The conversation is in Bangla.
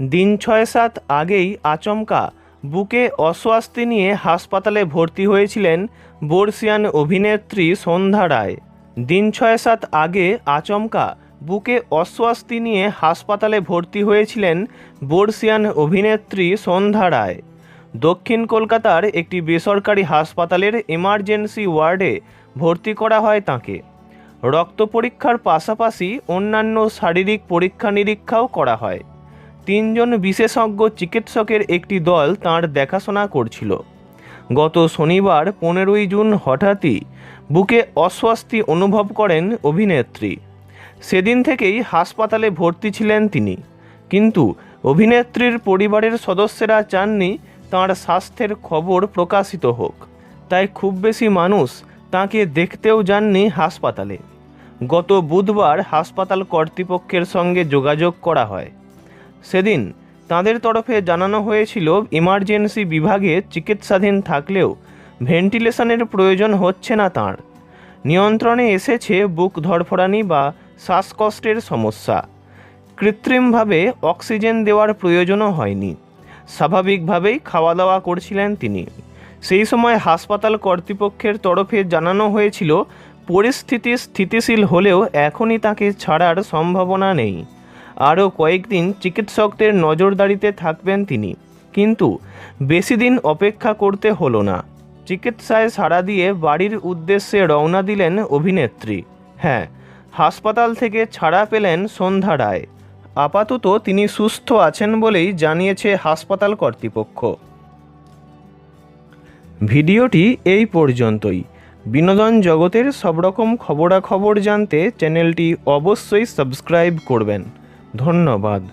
দিন ছয় সাত আগেই আচমকা বুকে অস্বস্তি নিয়ে হাসপাতালে ভর্তি হয়েছিলেন বর্ষিয়ান অভিনেত্রী সন্ধ্যা রায়। দিন ছয় সাত আগে আচমকা বুকে অস্বস্তি নিয়ে হাসপাতালে ভর্তি হয়েছিলেন বর্ষিয়ান অভিনেত্রী সন্ধ্যা রায়। দক্ষিণ কলকাতার একটি বেসরকারি হাসপাতালের এমার্জেন্সি ওয়ার্ডে ভর্তি করা হয় তাঁকে। রক্ত পরীক্ষার পাশাপাশি অন্যান্য শারীরিক পরীক্ষা নিরীক্ষাও করা হয়। তিনজন বিশেষজ্ঞ চিকিৎসকের একটি দল তাঁর দেখাশোনা করছিল। গত শনিবার পনেরোই জুন হঠাৎই বুকে অস্বস্তি অনুভব করেন অভিনেত্রী। সেদিন থেকেই হাসপাতালে ভর্তি ছিলেন তিনি। কিন্তু অভিনেত্রীর পরিবারের সদস্যরা চাননি তাঁর স্বাস্থ্যের খবর প্রকাশিত হোক। তাই খুব বেশি মানুষ তাকে দেখতেও যাননি হাসপাতালে। গত বুধবার হাসপাতাল কর্তৃপক্ষের সঙ্গে যোগাযোগ করা হয়। সেদিন তাদের তরফে জানানো হয়েছিল, ইমার্জেন্সি বিভাগে চিকিৎসাধীন থাকলেও ভেন্টিলেশনের প্রয়োজন হচ্ছে না তাঁর। নিয়ন্ত্রণে এসেছে বুক ধড়ফড়ানি বা শ্বাসকষ্টের সমস্যা। কৃত্রিমভাবে অক্সিজেন দেওয়ার প্রয়োজনও হয়নি। স্বাভাবিকভাবেই খাওয়া দাওয়া করছিলেন তিনি। সেই সময় হাসপাতাল কর্তৃপক্ষের তরফে জানানো হয়েছিল, পরিস্থিতি স্থিতিশীল হলেও এখনই তাকে ছাড়ার সম্ভাবনা নেই। আরও কয়েকদিন চিকিৎসকদের নজরদারিতে থাকবেন তিনি। কিন্তু বেশি দিন অপেক্ষা করতে হলো না। চিকিৎসায় সাড়া দিয়ে বাড়ির উদ্দেশ্যে রওনা দিলেন অভিনেত্রী। হ্যাঁ হাসপাতাল থেকে ছাড়া পেলেন সন্ধ্যা রায়। আপাতত তিনি সুস্থ আছেন বলেই জানিয়েছে হাসপাতাল কর্তৃপক্ষ। ভিডিওটি এই পর্যন্তই। বিনোদন জগতের সব রকম খবরাখবর জানতে চ্যানেলটি অবশ্যই সাবস্ক্রাইব করবেন। ধন্যবাদ।